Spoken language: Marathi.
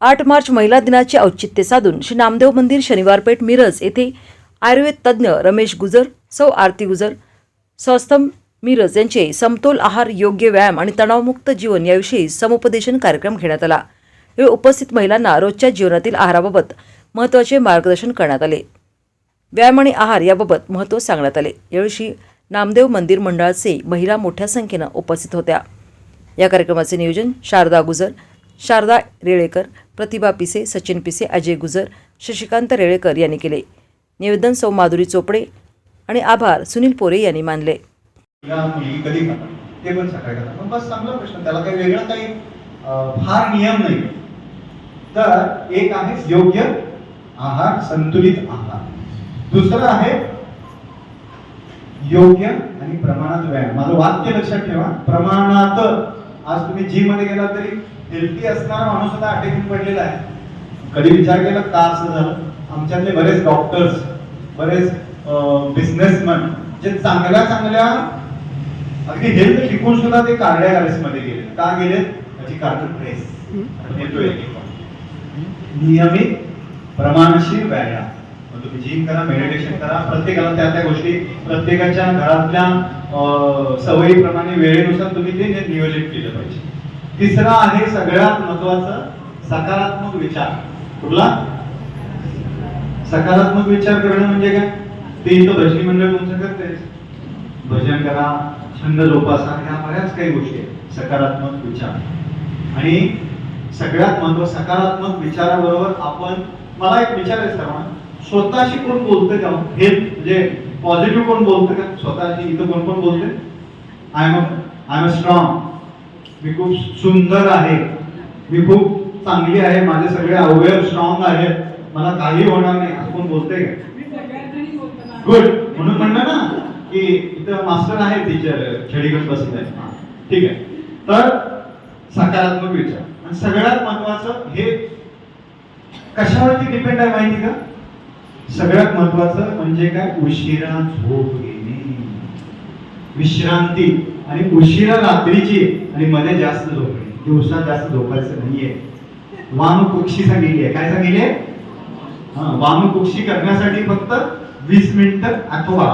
आठ मार्च महिला दिनाचे औचित्य साधून श्री नामदेव मंदिर शनिवारपेठ मिरज येथे आयुर्वेद तज्ज्ञ रमेश गुजर सौ आरती गुजर स्वस्तम मिरज यांचे समतोल आहार योग्य व्यायाम आणि तणावमुक्त जीवन याविषयी समुपदेशन कार्यक्रम घेण्यात आला. यावेळी उपस्थित महिलांना रोजच्या जीवनातील आहाराबाबत महत्त्वाचे मार्गदर्शन करण्यात आले. व्यायाम आणि आहार याबाबत महत्त्व सांगण्यात आले. यावेळी नामदेव मंदिर मंडळाचे महिला मोठ्या संख्येनं उपस्थित होत्या. या कार्यक्रमाचे नियोजन शारदा गुजर शारदा रेळेकर प्रतिभा पिसे सचिन पिसे अजय गुजर शशिकांत रेळेकर यांनी केले. निवेदन सौ माधुरी चोपडे आणि आभार सुनील पोरे यांनी मानले. ते पण सकाळी खातात मग बस चांगला प्रश्न. त्याला काही वेगळा काही फार नियम नाही. तर एक आहे योग्य आहार संतुलित आहार. दुसरं आहे योग्य आणि प्रमाणात व्यायाम. माझं वाक्य लक्षात ठेवा. प्रमाणात. आज तुम्ही जिममध्ये गेला तरी हेल्थी असणारा माणूस आता अटॅकिंग पडलेला आहे. कधी विचार केला? का असं झालं. आमच्यातले बरेच डॉक्टर्स बरेच बिझनेसमॅन जे चांगल्या चांगल्या अगदी हेल्थ शिकून सुद्धा ते कार्डिया मध्ये गेले. का गेले त्याची कार्टून प्रेस येतोय. नियमित प्रमाणशीर व्यायाम. तुम्ही जिम करा मेडिटेशन करा. प्रत्येकाला त्या त्या गोष्टी प्रत्येकाच्या घरातल्या सवयीप्रमाणे वेळेनुसार तुम्ही ते नियोजित केलं पाहिजे. तिसरा आहे सगळ्यात महत्वाचं सकारात्मक विचार. कुठला? सकारात्मक विचार करणं म्हणजे काय? ते इथं भजनी मंडळ तुमचं करते भजन करा छंद जोपासा ह्या बऱ्याच काही गोष्टी आहेत. सकारात्मक विचार. आणि सगळ्यात महत्त्व सकारात्मक विचाराबरोबर आपण मला एक विचार आहे सर्वांना. स्वतःशी कोण बोलतं का? हे म्हणजे पॉझिटिव्ह कोण बोलतं का? स्वतःशी इथं कोण कोण बोलते I am I am strong मी खूप सुंदर आहे. मी खूप चांगली आहे. माझे सगळे अवयव स्ट्रॉंग आहेत. मला काही होणार नाही. असं कोण बोलतंय का? गुड म्हणून म्हणलं ना की इथं मास्टर आहे टीचर छडीकडे बसत आहे ठीक आहे. तर सकारात्मक विचार. आणि सगळ्यात महत्वाचं हे कशावरती डिपेंड आहे माहिती का? सगळ्यात महत्वाचं म्हणजे काय? उशिरा झोप घेणे. विश्रांती. आणि उशिरा रात्रीची आणि मध्ये जास्त झोप दिवसात म्हणजे जास्त झोपायचं नाहीये. वामकुक्षी सांगितली आहे. काय सांगितले वामकुक्षी करण्यासाठी फक्त वीस मिनिट अथवा